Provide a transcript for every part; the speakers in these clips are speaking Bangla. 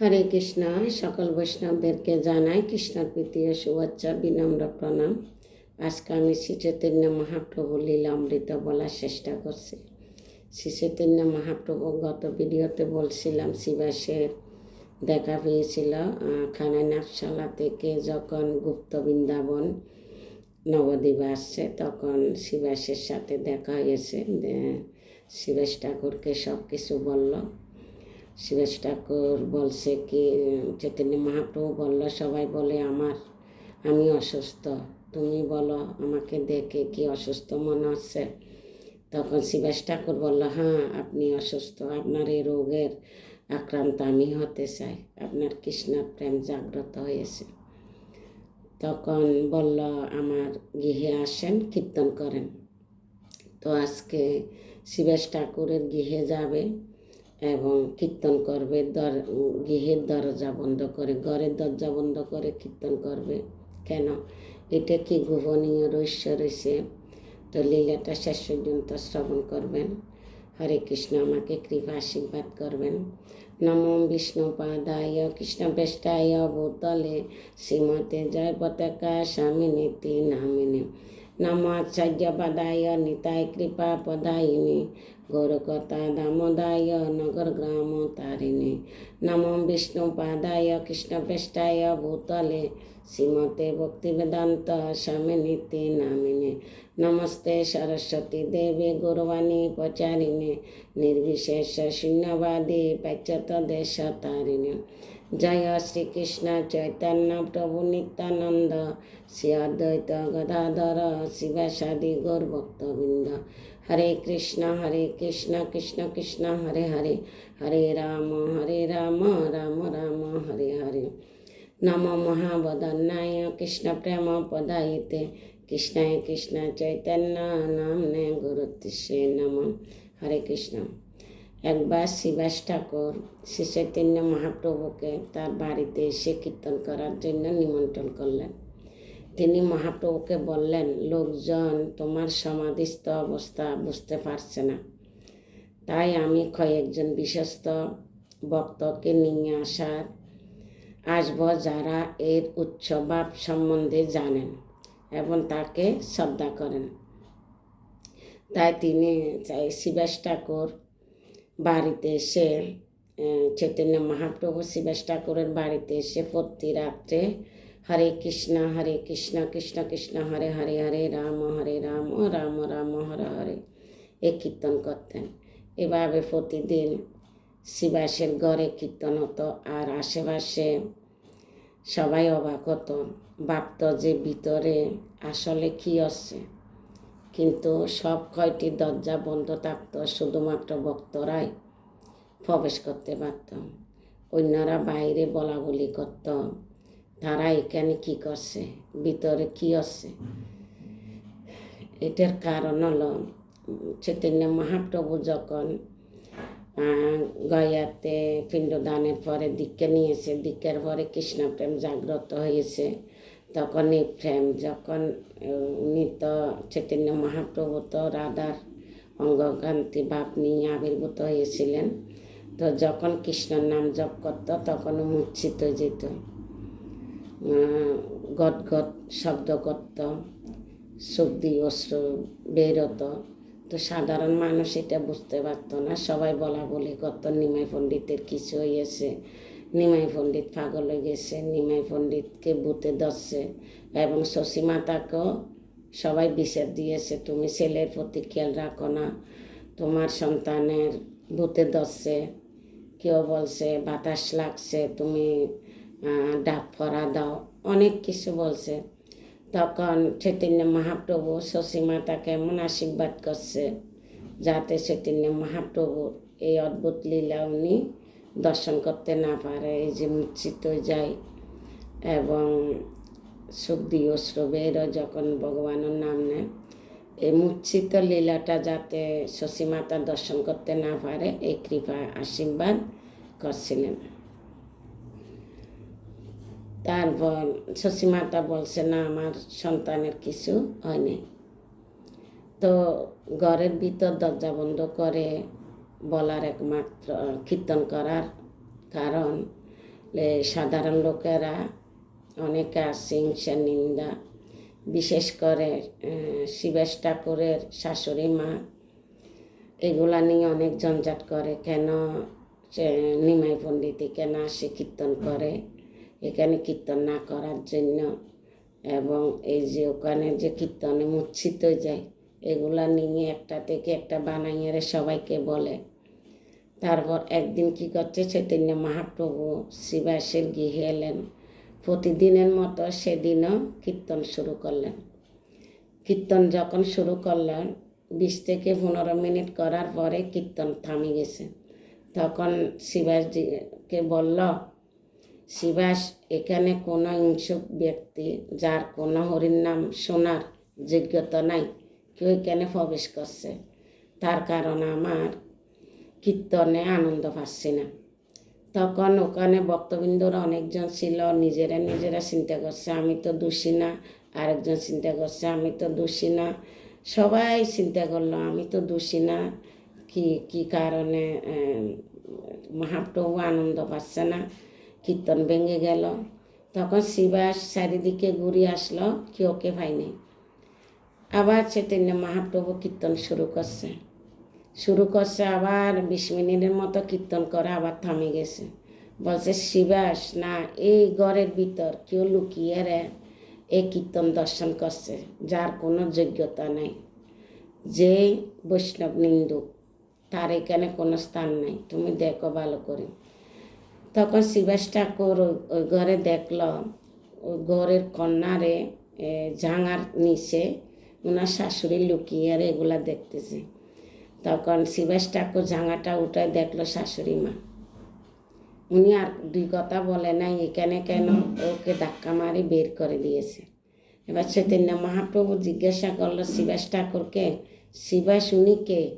হরে কৃষ্ণ, সকল বৈষ্ণবদেরকে জানাই কৃষ্ণর প্রীতীয় শুভেচ্ছা, বিনম্র প্রণাম। আজকে আমি শ্রী চৈতন্য মহাপ্রভু লীলা অমৃত বলার চেষ্টা করছি। শ্রী চৈতন্য মহাপ্রভু গত ভিডিওতে বলছিলাম শিবাসের দেখা পেয়েছিল খানায় নাকশালা থেকে যখন গুপ্ত বৃন্দাবন নবদ্বীপে আসছে, তখন শিবাসের সাথে দেখা হয়েছে। শিবেশ ঠাকুরকে সব কিছু বলল। শিবেশ ঠাকুর বলছে কি, চৈতন্য মহাপ্রভু বলল, সবাই বলে আমার, আমি অসুস্থ। তুমি বলো, আমাকে দেখে কি অসুস্থ মনে হচ্ছে? তখন শিবেশ ঠাকুর বলল হ্যাঁ আপনি অসুস্থ, আপনার এই রোগের আক্রান্ত আমি হতে চাই। আপনার কৃষ্ণার প্রেম জাগ্রত হয়েছে। তখন বলল, আমার গৃহে আসেন, কীর্তন করেন। তো আজকে শিবেশ ঠাকুরের গৃহে যাবে। এবং কীর্তন করবে, দর, গৃহের দরজা বন্ধ করে, ঘরের দরজা বন্ধ করে কীর্তন করবে। কেন? এটা কি গোপনীয় রহস্য রয়েছে? তো লীলাটা শেষ পর্যন্ত শ্রবণ করবেন। হরে কৃষ্ণ, আমাকে কৃপা আশীর্বাদ করবেন। নম বিষ্ণু পাদায় কৃষ্ণ পৃষ্ঠায় ভূতলে শ্রীমতে জয় পতাকা স্বামিনীতি নামিনী। নম আচার্য পদায় নিতায় কৃপা পদায়িনী গৌরকতা দামোদায় নগর গ্রাম তারিণী। নম বিষ্ণু পাদায় কৃষ্ণ পৃষ্ঠায় ভূতলে শ্রীমতে ভক্তিবেদান্ত স্বামিনীতি নামিনী। নমস্তে সরস্বতী দেবী, গুরবাণী প্রচারিণী নির্বিশেষ শূন্যবাদী পাচ্যত দেশ তারিণী। জয় শ্রীকৃষ্ণ চৈতন্য প্রভু নিত্যানন্দ। শ্রী অদ্বৈত গদাধর শিবাসাদি গৌরভক্তবৃন্দ হরে কৃষ্ণ হরে কৃষ্ণ কৃষ্ণ কৃষ্ণ, হরে হরে। হরে রাম হরে রাম রাম রাম, হরে হরে। নম মহাবদন্নায় কৃষ্ণ প্রেম পদায়িতে কৃষ্ণায় কৃষ্ণ চৈতন্য নামনে গুরুতিষে নম হরে কৃষ্ণ একবার শিবাস ঠাকুর শ্রী চৈতন্য মহাপ্রভুকে তার বাড়িতে এসে কীর্তন করার জন্য নিমন্ত্রণ করলেন। তিনি মহাপ্রভুকে বললেন, লোকজন, তোমার সমাধিস্থ অবস্থা বুঝতে পারছে না। তাই আমি কয়েকজন বিশ্বস্ত ভক্তকে নিয়ে আসার আসব যারা এর উৎসবাব সম্বন্ধে জানেন এবং তাকে শ্রদ্ধা করেন। তাই তিনি চাই শিবাস ঠাকুর বাড়িতে এসে চৈতন্য মহাপ্রভু শিবাস ঠাকুরের বাড়িতে এসে প্রতি রাত্রে হরে কৃষ্ণ হরে কৃষ্ণ কৃষ্ণ কৃষ্ণ, হরে হরে হরে রাম হরে রাম রাম রাম, হরে হরে এ কীর্তন করতেন। এভাবে প্রতিদিন শিবাসের ঘরে কীর্তন হতো আর আশেপাশে সবাই অবাক হতো, ভাবত যে ভিতরে আসলে কি হচ্ছে কিন্তু সব কয়টি দরজা বন্ধ থাকতো, শুধুমাত্র ভক্তরাই প্রবেশ করতে পারত। অন্যরা বাইরে বলা বলি করত, তারা এখানে কি করছে, ভিতরে কি হচ্ছে এটার কারণ হলো, চৈতন্য মহাপ্রভু যখন গয়াতে পিণ্ডদানের পরে দীক্ষা নিয়েছে দীক্ষার পরে কৃষ্ণপ্রেম জাগ্রত হয়েছে। তখন এই প্রেম যখন উনি তো চৈতন্য মহাপ্রভু তো রাধার অঙ্গকান্তি ভাব নিয়ে আবির্ভূত হয়েছিলেন। তো যখন কৃষ্ণর নাম জপ করত, তখন মূর্ছিত যেত। গদ গদ শব্দ করত, সর্দি অস্ত্র বেরোতো। তো সাধারণ মানুষ এটা বুঝতে পারতো না। সবাই বলা বলি করতো, নিমাই পণ্ডিতের কিছু হয়েছে নিমাই পণ্ডিত পাগল হয়ে গেছে, নিমাই পণ্ডিতকে ভূতে ধরছে। এবং শশী মাতাকেও সবাই বিচার দিয়েছে, তুমি ছেলের প্রতি খেয়াল রাখো না, তোমার সন্তানের ভূতে ধরছে, কেউ বলছে বাতাস লাগছে, তুমি ডাব ফরা দাও। অনেক কিছু বলছে। তখন চৈতন্য মহাপ্রভু শশী মাতাকে এমন আশীর্বাদ করছে যাতে চৈতন্য মহাপ্রভুর এই অদ্ভুত লীলা উনি দর্শন করতে না পারে, এই যে মূর্ছিত হয়ে যায় এবং সুখদি অশ্র বেরো যখন ভগবানের নাম নেয়, এই মূর্ছিত লীলাটা যাতে শশী মাতা দর্শন করতে না পারে, এই কৃপা আশীর্বাদ করছিলেন। তারপর শশী মাতা বলছে, না, আমার সন্তানের কিছু হয়নি। তো ঘরের ভিতর দরজা বন্ধ করে বলার একমাত্র কীর্তন করার কারণ সাধারণ লোকেরা অনেকে আছে নিন্দা বিশেষ করে শিবেশ ঠাকুরের শাশুড়ি মা, এগুলা নিয়ে অনেক জঞ্জাট করে। কেন সে নিমাই পণ্ডিতি কেন আসে কীর্তন করে? এখানে কীর্তন না করার জন্য এবং এই যে ওখানে যে কীর্তনে মূর্ছিত যায়, এগুলা নিয়ে একটা থেকে একটা বানাইয়ে সবাইকে বলে। তারপর একদিন কি করছে চৈতন্য মহাপ্রভু শিবাসের গৃহে এলেন। প্রতিদিনের মতো সেদিনও কীর্তন শুরু করলেন। কীর্তন যখন শুরু করলেন, বিশ থেকে পনেরো মিনিট করার পরে কীর্তন থামে গেছে। তখন শিবাসজিকে বলল শিবাস, এখানে কোনো হিংসুক ব্যক্তি যার কোনো হরির নাম শোনার যোগ্যতা নাই, কেউ এখানে প্রবেশ করছে। তার কারণ আমার কীর্তনে আনন্দ পাচ্ছি না। তখন ওখানে ভক্তবৃন্দরা অনেকজন ছিল, নিজেরা নিজেরা চিন্তা করছে, আমি তো দোষী না, আরেকজন চিন্তা করছে, আমি তো দোষী না। সবাই চিন্তা করল, আমি তো দোষী না, কি কি কারণে মহাপ্রভু আনন্দ পাচ্ছে না? কীর্তন ভেঙে গেল। তখন শিবাস চারিদিকে ঘুরে আসলো কেউকে পাইনি আবার চৈতন্য মহাপ্রভু কীর্তন শুরু করছে। শুরু করছে আবার বিশ মিনিটের মতো কীর্তন করে আবার থামে গেছে। বলছে শিবাস না, এই ঘরের ভিতর কেউ লুকিয়ে রে। এই কীর্তন দর্শন করছে, যার কোনো যোগ্যতা নাই। যে বৈষ্ণব নিন্দুক, তার এখানে কোনো স্থান নাই। তুমি দেখো ভালো করে। তখন শিবাস ঠাকুর ওই- ঘরে দেখল ওই ঘরের কন্যারে এ, জাঙার নিচে ওনার শাশুড়ি লুকিয়ে আর এগুলা দেখতেছে। তখন শিবাস ঠাকুর ঝাঙাটা উঠায় দেখল শাশুড়ি মা। উনি আর দুই কথা বলে নাই এখানে কেন ওকে ধাক্কা মারি বের করে দিয়েছে। এবার চৈতন্য মহাপ্রভু জিজ্ঞাসা করল শিবাস ঠাকুরকে শিবাস উনি কে?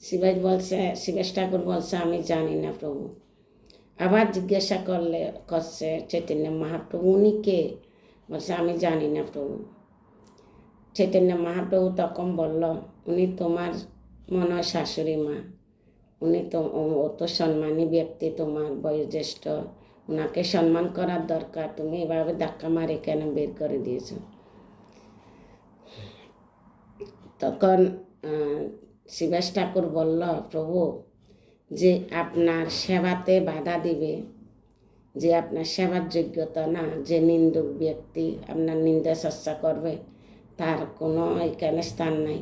শিবাস বলছে শিবাস ঠাকুর বলছে আমি জানি না প্রভু। আবার জিজ্ঞাসা করলে, করছে, চৈতন্য মহাপ্রভু, উনি কে? বলছে, আমি জানি না প্রভু। চৈতন্য মহাপ্রভু তখন বলল, উনি তোমার মনে হয় শাশুড়ি মা। উনি তো অত সম্মানী ব্যক্তি, তোমার বয়োজ্যেষ্ঠ। ওনাকে সম্মান করার দরকার। তুমি এভাবে ধাক্কা মারে কেন বের করে দিয়েছ? তখন শিবাস ঠাকুর বলল, প্রভু যে আপনার সেবাতে বাধা দিবে, যে আপনার সেবার যোগ্যতা না, যে নিন্দুক ব্যক্তি আপনার নিন্দা চর্চা করবে, তার কোনো এখানে স্থান নাই।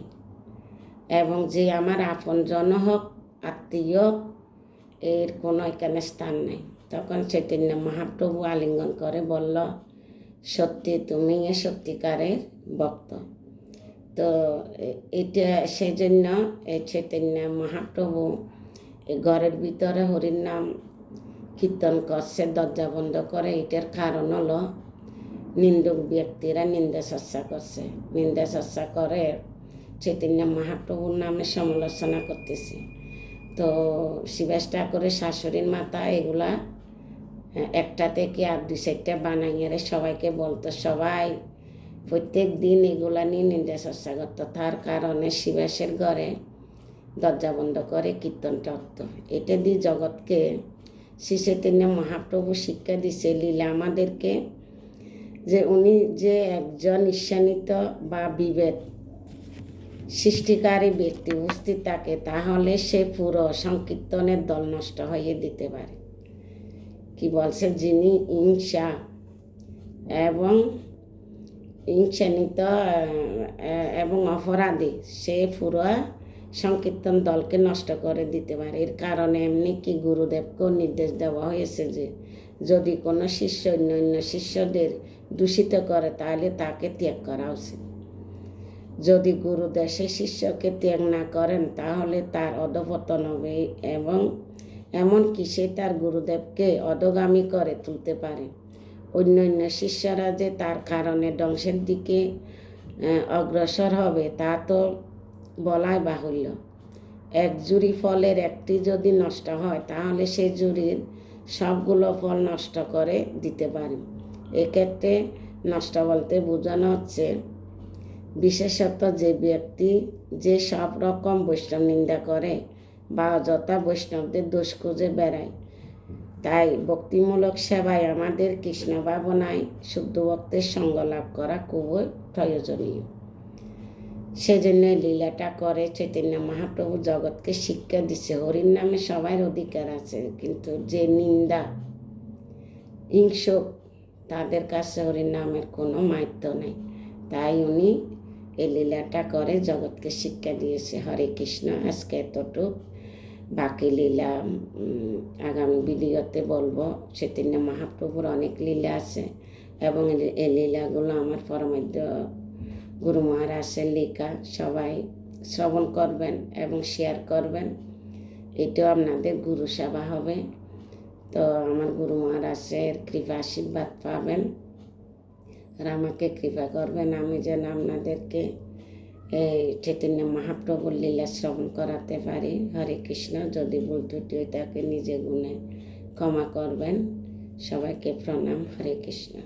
এবং যে আমার আপনজন হোক, আত্মীয়, এর কোনো এখানে স্থান নেই। তখন চৈতন্য মহাপ্রভু আলিঙ্গন করে বলল, সত্যি তুমি সত্যিকারের ভক্ত। তো এটা সেজন্য এই চৈতন্য মহাপ্রভু ঘরের ভিতরে হরির নাম কীর্তন করছে, দরজা বন্ধ করে, এটার কারণ হলো নিন্দুক ব্যক্তিরা নিন্দা চর্চা করছে। নিন্দা চর্চা করে চৈতন্য মহাপ্রভুর নামে সমালোচনা করতেছে। তো শিবাস ঠাকুরের শাশুড়ির মাতা এগুলা একটা থেকে আর দুই চারটা বানাইয়ে সবাইকে বলতো, সবাই প্রত্যেক দিন এগুলা নিয়ে নিন্দা চর্চা করতো। তার কারণে শিবাসের ঘরে দরজা বন্ধ করে কীর্তন হতো এটা দিয়ে জগৎকে শ্রী চৈতন্য মহাপ্রভু শিক্ষা দিছে লীলা আমাদেরকে যে উনি যে একজন ঈর্ষান্বিত বা বিভেদ সৃষ্টিকারী ব্যক্তি উপস্থিত থাকে তাহলে সে পুরো সংকীর্তনের দল নষ্ট হয়ে দিতে পারে। কি বলছে? যিনি হিংসা এবং আহ, এবং অপরাধী সে পুরো সংকীর্তন দলকে নষ্ট করে দিতে পারে। এর কারণে এমনি কি গুরুদেবকেও নির্দেশ দেওয়া হয়েছে যে, যদি কোনো শিষ্য অন্য অন্য শিষ্যদের দূষিত করে, তাহলে তাকে ত্যাগ করা উচিত। যদি গুরুদেব সে শিষ্যকে ত্যাগ না করেন, তাহলে তার অধপতন হবে এবং এমনকি সে তার গুরুদেবকে অধগামী করে তুলতে পারে। অন্য অন্য শিষ্যরা যে তার কারণে ধ্বংসের দিকে অগ্রসর হবে, তা তো বলাই বাহুল্য। এক জুড়ি ফলের একটি যদি নষ্ট হয়, তাহলে সে জুড়ির সবগুলো ফল নষ্ট করে দিতে পারে। এক্ষেত্রে নষ্ট বলতে বোঝানো হচ্ছে, বিশেষত যে ব্যক্তি যে সব রকম বৈষ্ণব নিন্দা করে বা অযথা বৈষ্ণবদের দোষ খুঁজে বেড়ায়, তাই ভক্তিমূলক সেবায় আমাদের কৃষ্ণ ভাবনায় শুদ্ধ ভক্তের সঙ্গ লাভ করা খুবই প্রয়োজনীয়। সেজন্য লীলাটা করে চৈতন্য মহাপ্রভু জগৎকে শিক্ষা দিচ্ছে। হরির নামে সবার অধিকার আছে, কিন্তু যে নিন্দা, হিংসুক, তাদের কাছে হরির নামের কোনো মাহাত্য নেই। তাই উনি এই লীলাটা করে জগৎকে শিক্ষা দিয়েছে। হরে কৃষ্ণ, আজকে এতটুক। বাকি লীলা আগামী ভিডিওতে বলব, চৈতন্য মহাপ্রভুর অনেক লীলা আছে এবং এই- লীলাগুলো আমার পরমাধ্য গুরু মহারাজের লেখা সবাই শ্রবণ করবেন এবং শেয়ার করবেন। এটাও আপনাদের গুরু সেবা হবে। তো আমার গুরু মহারাজের কৃপা আশীর্বাদ পাবেন। আর আমাকে কৃপা করবেন আমি যেন আপনাদেরকে এই চৈতন্য মহাপ্রভুর লীলা শ্রবণ করাতে পারি। হরে কৃষ্ণ, যদি ভুল ত্রুটি হয়ে থাকে নিজে গুণে ক্ষমা করবেন। সবাইকে প্রণাম। হরে কৃষ্ণ।